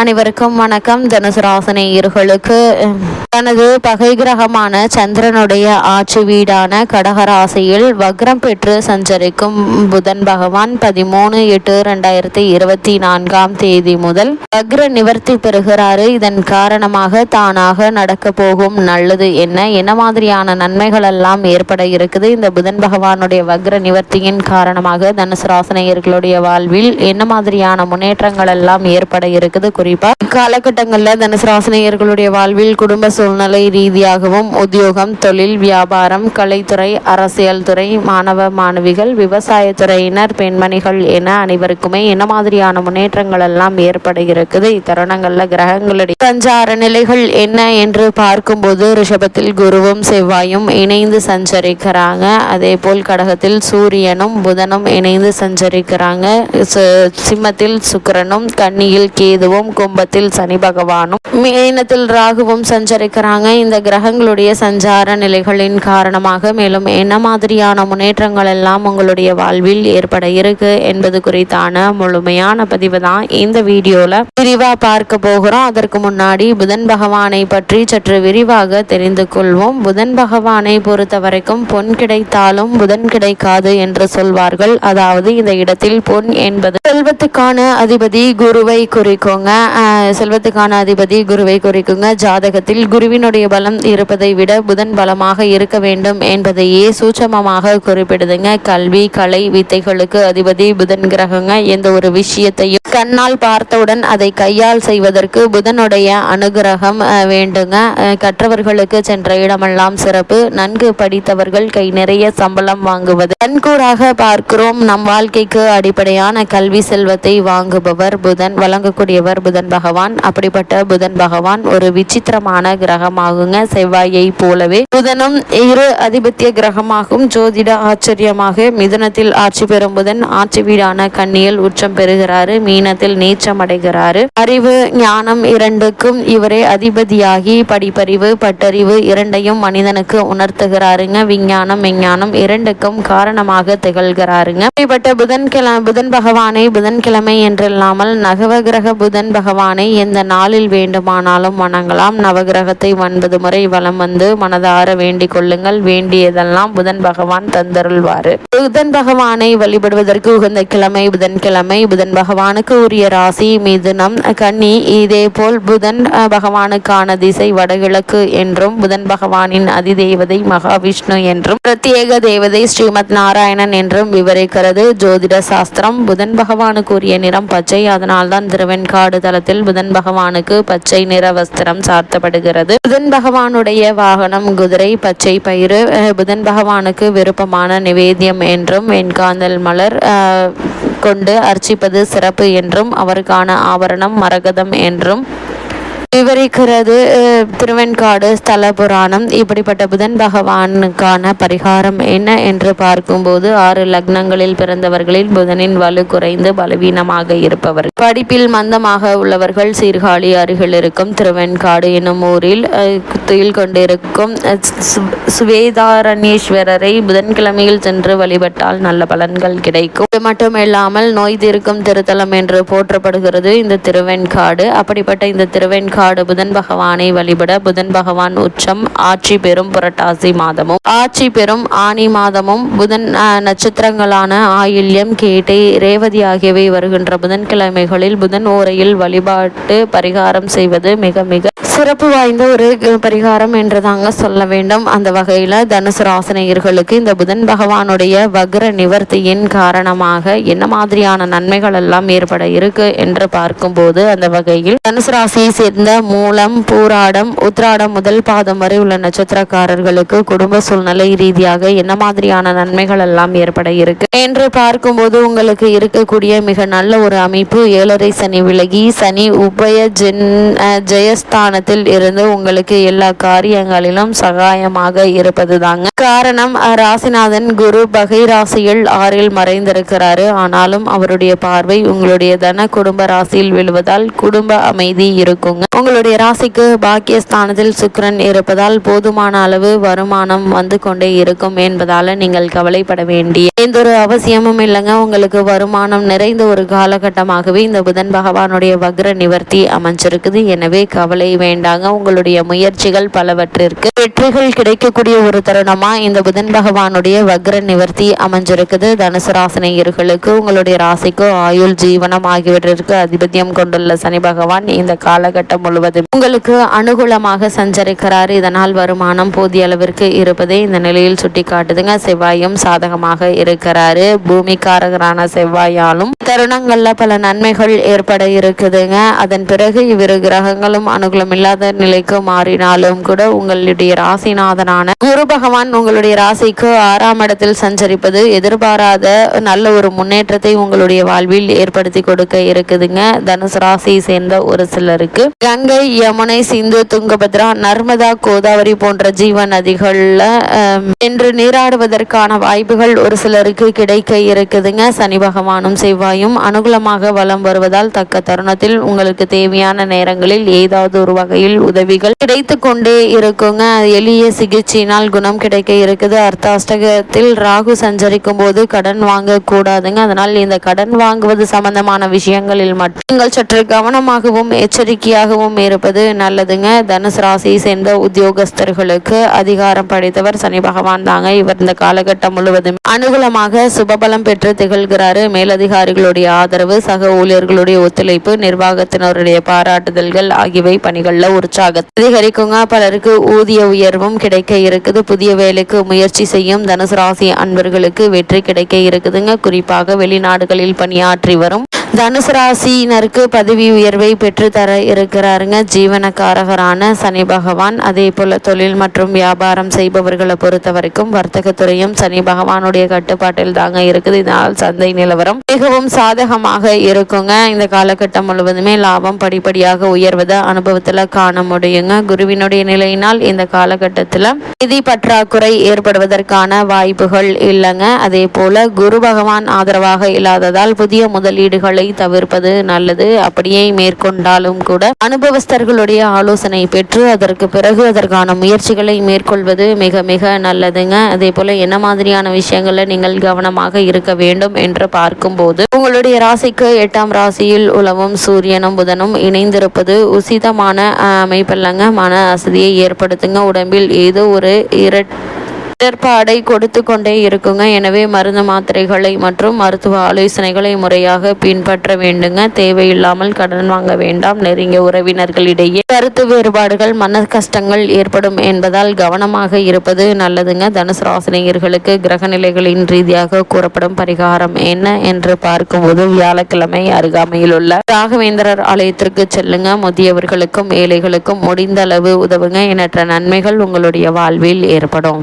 அனைவருக்கும் வணக்கம். தனுசுராசனையர்களுக்கு தனது பகை கிரகமான சந்திரனுடைய ஆட்சி வீடான கடகராசியில் வக்ரம் பெற்று சஞ்சரிக்கும் புதன் பகவான் பதிமூணு எட்டு ரெண்டாயிரத்தி இருபத்தி நான்காம் தேதி முதல் வக்ர நிவர்த்தி பெறுகிறாரு. இதன் காரணமாக தானாக நடக்க போகும் நல்லது என்ன என்ன மாதிரியான நன்மைகள் எல்லாம் ஏற்பட இருக்குது இந்த புதன் பகவானுடைய வக்ர நிவர்த்தியின் காரணமாக தனுசுராசனையர்களுடைய வாழ்வில் என்ன மாதிரியான முன்னேற்றங்கள் எல்லாம் ஏற்பட இருக்குது குறிப்பா இக்காலகட்டங்களில் தனுசு ராசினியர்களுடைய வாழ்வில் குடும்ப சூழ்நிலை ரீதியாகவும் உத்தியோகம் தொழில் வியாபாரம் கலைத்துறை அரசியல் துறை மாணவ மாணவிகள் விவசாயத்துறையினர் பெண்மணிகள் என அனைவருக்குமே என்ன மாதிரியான முன்னேற்றங்கள் எல்லாம் ஏற்பட இருக்குது இத்தருணங்கள்ல கிரகங்களுடைய சஞ்சார நிலைகள் என்ன என்று பார்க்கும்போது ரிஷபத்தில் குருவும் செவ்வாயும் இணைந்து சஞ்சரிக்கிறாங்க. அதே போல் கடகத்தில் சூரியனும் புதனும் இணைந்து சஞ்சரிக்கிறாங்க. ச- சிம்மத்தில் சுக்கிரனும் கன்னியில் கேதுவும் கும்பத்தில் சனி பகவானும் மீனத்தில் ராகுவும் சஞ்சரிக்கிறாங்க. இந்த கிரகங்களுடைய சஞ்சார நிலைகளின் காரணமாக மேலும் என்ன மாதிரியான முன்னேற்றங்கள் எல்லாம் உங்களுடைய வாழ்வில் ஏற்பட இருக்கு என்பது குறித்தான முழுமையான பதிவு தான் இந்த வீடியோல விரிவா பார்க்க போகிறோம். அதற்கு முன்னாடி புதன் பகவானை பற்றி சற்று விரிவாக தெரிந்து கொள்வோம். புதன் பகவானை பொறுத்த வரைக்கும் பொன் கிடைத்தாலும் புதன் கிடைக்காது என்று சொல்வார்கள். அதாவது இந்த இடத்தில் பொன் என்பது செல்வத்துக்கான அதிபதி குருவை குறிக்கோங்க. செல்வத்துக்கான அதிபதி குருவை குறிக்குங்க. ஜாதகத்தில் குருவினுடைய பலம் இருப்பதை விட புதன் பலமாக இருக்க வேண்டும் என்பதையே சூட்சமமாக குறிப்பிடுதுங்க. கல்வி கலை வித்தைகளுக்கு அதிபதி புதன் கிரகங்க. எந்த ஒரு விஷயத்தையும் கண்ணால் பார்த்தவுடன் அதை கையால் செய்வதற்கு புதனுடைய அனுகிரகம் வேண்டுங்க. கற்றவர்களுக்கு சென்ற இடமெல்லாம் சிறப்பு. நன்கு படித்தவர்கள் கை நிறைய சம்பளம் வாங்குவது. கண்கூடாக பார்க்கிறோம். நம் வாழ்க்கைக்கு அடிப்படையான கல்வி செல்வத்தை வாங்குபவர் புதன். வழங்கக்கூடியவர் புதன். புதன் பகவான். அப்படிப்பட்ட புதன் பகவான் ஒரு விசித்திரமான கிரகமாகுங்க. செவ்வாயை போலவே புதனும் இரு அதிபத்திய கிரகமாகும். ஜோதிட ஆச்சரியமாக மிதுனத்தில் ஆட்சி பெறும் புதன் ஆட்சி வீடான கண்ணியில் உச்சம் பெறுகிறாரு. மீனத்தில் நீச்சம் அடைகிறாரு. அறிவு ஞானம் இரண்டுக்கும் இவரே அதிபதியாகி படிப்பறிவு பட்டறிவு இரண்டையும் மனிதனுக்கு உணர்த்துகிறாருங்க. விஞ்ஞானம் விஞ்ஞானம் இரண்டுக்கும் காரணமாக திகழ்கிறாருங்க. அப்படிப்பட்ட புதன்கிழமை புதன் பகவானை புதன்கிழமை என்றில்லாமல் நவகிரக புதன் பகவானை எந்த நாளில் வேண்டுமானாலும் வணங்கலாம். நவகிரகத்தை ஒன்பது முறை வலம் வந்து மனதார வேண்டிக் கொள்ளுங்கள். வேண்டியதெல்லாம் புதன் பகவான் தந்தருள்வாரு. புதன் பகவானை வழிபடுவதற்கு உகந்த கிழமை புதன்கிழமை புதன் பகவானுக்கு உரிய ராசி மிதுனம் கன்னி. இதே போல் புதன் பகவானுக்கான திசை வடகிழக்கு என்றும் புதன் பகவானின் அதிதேவதை மகாவிஷ்ணு என்றும் பிரத்யேக தேவதை ஸ்ரீமத் நாராயணன் என்றும் விவரிக்கிறது. ஜோதிட சாஸ்திரம் புதன் பகவானுக்கு உரிய நிறம் பச்சை. அதனால்தான் திருவெண்காடு காலத்தில் புதன் பகவானுக்கு பச்சை நிற வஸ்திரம் சாத்தப்படுகிறது. புதன் பகவானுடைய வாகனம் குதிரை பச்சை பயிறு புதன் பகவானுக்கு விருப்பமான நிவேத்தியம் என்றும் வெண்காந்தல் மலர் கொண்டு அர்ச்சிப்பது சிறப்பு என்றும் அவருக்கான ஆபரணம் மரகதம் என்றும் விவரிக்கிறது திருவெண்காடு ஸ்தல புராணம். இப்படிப்பட்ட புதன் பகவானுக்கான பரிகாரம் என்ன என்று பார்க்கும்போது ஆறு லக்னங்களில் பிறந்தவர்களில் புதனின் வலு குறைந்து பலவீனமாக இருப்பவர். படிப்பில் மந்தமாக உள்ளவர்கள் சீர்காழி அருகில் இருக்கும் திருவெண்காடு எனும் ஊரில் துயில் கொண்டிருக்கும் சுவேதாரணீஸ்வரரை சு- சுவேதாரணேஸ்வரரை புதன்கிழமையில் சென்று வழிபட்டால் நல்ல பலன்கள் கிடைக்கும். இது மட்டுமில்லாமல் நோய் தீர்க்கும் திருத்தலம் என்று போற்றப்படுகிறது இந்த திருவெண்காடு. அப்படிப்பட்ட இந்த திருவெண்காடு புதன் பகவானை வழிபட புதன் பகவான் உச்சம் ஆட்சி பெறும் புரட்டாசி மாதமும். ஆட்சி பெறும் ஆனி மாதமும் புதன் நட்சத்திரங்களான ஆயில்யம் கேட்டை ரேவதி ஆகியவை வருகின்ற புதன்கிழமைகளில் புதன் ஓரையில் வழிபாட்டு பரிகாரம் செய்வது மிக மிக சிறப்பு வாய்ந்த ஒரு பரிகாரம் என்று தாங்க சொல்ல வேண்டும். அந்த வகையில் தனுசு ராசனையர்களுக்கு இந்த புதன் பகவானுடைய வக்ர நிவர்த்தியின் காரணமாக என்ன மாதிரியான நன்மைகள் எல்லாம் ஏற்பட இருக்கு என்று பார்க்கும்போது அந்த வகையில் தனுசு ராசியை சேர்ந்த மூலம் பூராடம் உத்ராடம் முதல் பாதம் வரை உள்ள நட்சத்திரக்காரர்களுக்கு குடும்ப சூழ்நிலை ரீதியாக என்ன மாதிரியான நன்மைகள் எல்லாம் ஏற்பட இருக்கு? என்று பார்க்கும்போது உங்களுக்கு இருக்கக்கூடிய மிக நல்ல ஒரு அமைப்பு ஏழரை சனி விலகி சனி உபய ஜென் ஜெயஸ்தானத்தில் இருந்து உங்களுக்கு எல்லா காரியங்களிலும் சகாயமாக இருப்பது தாங்க காரணம் ராசிநாதன் குரு பகை ராசியில் ஆறில் மறைந்திருக்கிறாரு. ஆனாலும் அவருடைய பார்வை உங்களுடைய தன குடும்ப ராசியில் விழுவதால் குடும்ப அமைதி இருக்குங்க. உங்களுடைய ராசிக்கு பாக்கியஸ்தானத்தில் சுக்கரன் இருப்பதால் போதுமான அளவு வருமானம் வந்து கொண்டே இருக்கும் என்பதால நீங்கள் கவலைப்பட வேண்டிய எந்த ஒரு அவசியமும் இல்லைங்க. உங்களுக்கு வருமானம் நிறைந்த ஒரு காலகட்டமாகவே இந்த புதன் பகவானுடைய வக்ர நிவர்த்தி அமைஞ்சிருக்குது. எனவே கவலை வேண்டாங்க. உங்களுடைய முயற்சிகள் பலவற்றிற்கு வெற்றிகள் கிடைக்கக்கூடிய ஒரு தருணமா இந்த புதன் பகவானுடைய வக்ர நிவர்த்தி அமைஞ்சிருக்குது. தனுசு ராசினியர்களுக்கு உங்களுடைய ராசிக்கு ஆயுள் ஜீவனம் ஆகியவற்றிற்கு அதிபத்தியம் கொண்டுள்ள சனி பகவான் இந்த காலகட்டம் முழுவதும் உங்களுக்கு அனுகூலமாக சஞ்சரிக்கிறார். இதனால் வருமானம் போதிய அளவிற்கு இருப்பதை இந்த நிலையில் சுட்டி காட்டுதுங்க செவ்வாயும் சாதகமாக இருக்கிறாரு. பூமிக்காரகரான செவ்வாயாலும் தருணங்கள்ல பல நன்மைகள் ஏற்பட இருக்குதுங்க. அதன் பிறகு இவ்விரு கிரகங்களும் அனுகூலம் இல்லாத நிலைக்கு மாறினாலும் கூட உங்களுடைய ராசிநாதனான குரு பகவான் உங்களுடைய ராசிக்கு ஆறாம் இடத்தில் சஞ்சரிப்பது எதிர்பாராத நல்ல ஒரு முன்னேற்றத்தை உங்களுடைய வாழ்வில் ஏற்படுத்தி கொடுக்க இருக்குதுங்க. தனுசு ராசியை சேர்ந்த ஒரு சிலருக்கு கங்கை யமுனை சிந்து துங்கபத்ரா நர்மதா கோதாவரி போன்ற ஜீவ நதிகள்ல என்று நீராடுவதற்கான வாய்ப்புகள் ஒரு சிலருக்கு கிடைக்க இருக்குதுங்க. சனி பகவானும் செவ்வாயும் அனுகூலமாக வலம் வருவதால் தக்க தருணத்தில் உங்களுக்கு தேவையான நேரங்களில் ஏதாவது ஒரு வகையில் உதவிகள் கிடைத்து கொண்டே இருக்குங்க. எளிய சிகிச்சையினால் குணம் கிடைக்க இருக்குது. அர்த்தாஷ்டகத்தில் ராகு சஞ்சரிக்கும் போது கடன் வாங்க கூடாதுங்க அதனால் இந்த கடன் வாங்குவது சம்பந்தமான விஷயங்களில் மட்டும் நீங்கள் சற்று கவனமாகவும் எச்சரிக்கையாகவும் இருப்பது நல்லதுங்க. தனுசு ராசியை சேர்ந்த உத்தியோகஸ்தர்களுக்கு அதிகாரம் படைத்தவர் சனி பகவான் தாங்க. இவர் இந்த காலகட்டம் முழுவதும் அனுகூலமாக சுபபலம் பெற்று திகழ்கிறாரு. மேலதிகாரிகளுடைய ஆதரவு சக ஊழியர்களுடைய ஒத்துழைப்பு நிர்வாகத்தினருடைய பாராட்டுதல்கள் ஆகியவை பணிகளில் உற்சாகத்தை அதிகரிக்குங்க. பலருக்கு ஊதிய உயர்வும் கிடைக்க இருக்குது. புதிய வேலைக்கு முயற்சி செய்யும் தனுசு ராசி அன்பர்களுக்கு வெற்றி கிடைக்க இருக்குதுங்க. குறிப்பாக வெளிநாடுகளில் பணியாற்றி வரும் தனுசு ராசியினருக்கு பதவி உயர்வை பெற்றுத்தர இருக்கிறாருங்க. ஜீவனக்காரகரான சனி பகவான். அதே போல் தொழில் மற்றும் வியாபாரம் செய்பவர்களை பொறுத்த வரைக்கும் வர்த்தகத்துறையும் சனி பகவானுடைய கட்டுப்பாட்டில் தாங்க இருக்குது. இதனால் சந்தை நிலவரம் மிகவும் சாதகமாக இருக்குங்க. இந்த காலகட்டம் முழுவதுமே லாபம் படிப்படியாக உயர்வதை அனுபவத்தில் காண முடியுங்க. குருவினுடைய நிலையினால் இந்த காலகட்டத்தில் நிதி பற்றாக்குறை ஏற்படுவதற்கான வாய்ப்புகள் இல்லைங்க. அதே போல குரு பகவான் ஆதரவாக இல்லாததால் புதிய முதலீடுகளை தவிர்ப்பது நல்லது. அப்படியே மேற்கொண்டாலும் கூட அனுபவஸ்தர்களுடைய ஆலோசனை பெற்று அதற்கு பிறகு அதற்கான முயற்சிகளை மேற்கொள்வது மிக மிக நல்லதுங்க. அதே போல என்ன மாதிரியான விஷயங்களை நீங்கள் கவனமாக இருக்க வேண்டும் என்று பார்க்கும்போது உங்களுடைய ராசிக்கு எட்டாம் ராசியில் உலவும் சூரியனும் புதனும் இணைந்திருப்பது உசிதமான அமைப்பல்லங்க. மன அசதியை ஏற்படுத்துங்க. உடம்பில் ஏதோ ஒரு இரட் இடர்பாடை கொடுத்து கொண்டே இருக்குங்க. எனவே மருந்து மாத்திரைகளை மற்றும் மருத்துவ ஆலோசனைகளை முறையாக பின்பற்ற வேண்டுங்க. தேவையில்லாமல் கடன் வாங்க வேண்டாம். நெருங்கிய உறவினர்களிடையே கருத்து வேறுபாடுகள் மன கஷ்டங்கள் ஏற்படும் என்பதால் கவனமாக இருப்பது நல்லதுங்க. தனுசு ராசினியர்களுக்கு கிரக நிலைகளின் ரீதியாக கூறப்படும் பரிகாரம் என்ன என்று பார்க்கும்போது வியாழக்கிழமை அருகாமையில் உள்ள ராகவேந்திரர் ஆலயத்திற்கு செல்லுங்க. முதியவர்களுக்கும் ஏழைகளுக்கும் முடிந்த அளவு உதவுங்க. எண்ணற்ற நன்மைகள் உங்களுடைய வாழ்வில் ஏற்படும்.